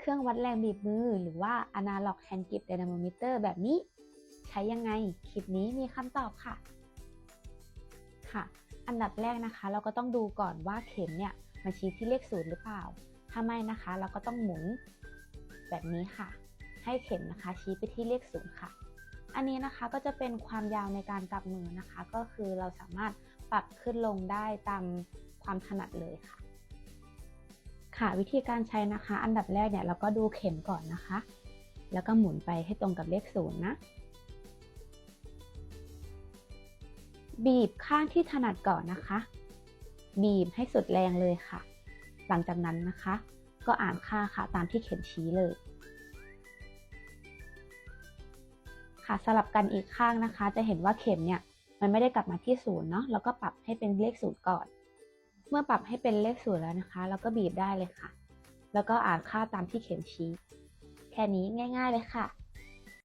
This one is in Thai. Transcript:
เครื่องวัดแรงบีบมือ หรือว่า Analog Hand Grip Dynamometer แบบนี้ ใช้ยังไง คลิปนี้มีคำตอบค่ะ ค่ะ อันดับแรกนะคะ เราก็ต้องดูก่อนว่าเข็มเนี่ยมันชี้ที่เลขศูนย์หรือเปล่า ถ้าไม่นะคะ เราก็ต้องหมุนแบบนี้ค่ะ ให้เข็มนะคะ ชี้ไปที่เลขศูนย์ค่ะ อันนี้นะคะก็จะเป็นความยาวในการกำมือนะคะ ก็คือเราสามารถปรับขึ้นลงได้ตามความถนัดเลยค่ะ ค่ะวิธีการใช้นะคะ อันดับแรกเนี่ยเราก็ดูเข็มก่อนนะคะ แล้วก็หมุนไปให้ตรงกับเลขศูนย์นะ บีบข้างที่ถนัดก่อนนะคะ บีบให้สุดแรงเลยค่ะ หลังจากนั้นนะคะ ก็อ่านค่าค่ะตามที่เข็มชี้เลย ค่ะสลับกันอีกข้างนะคะ จะเห็นว่าเข็มเนี่ยมันไม่ได้กลับมาที่ศูนย์เนาะแล้วก็ปรับให้เป็นเลขศูนย์ก่อน เมื่อปรับให้เป็นเลขศูนย์แล้วนะคะ เราก็บีบได้เลยค่ะ แล้วก็อ่านค่าตามที่เข็มชี้ แค่นี้ง่าย ๆเลยค่ะ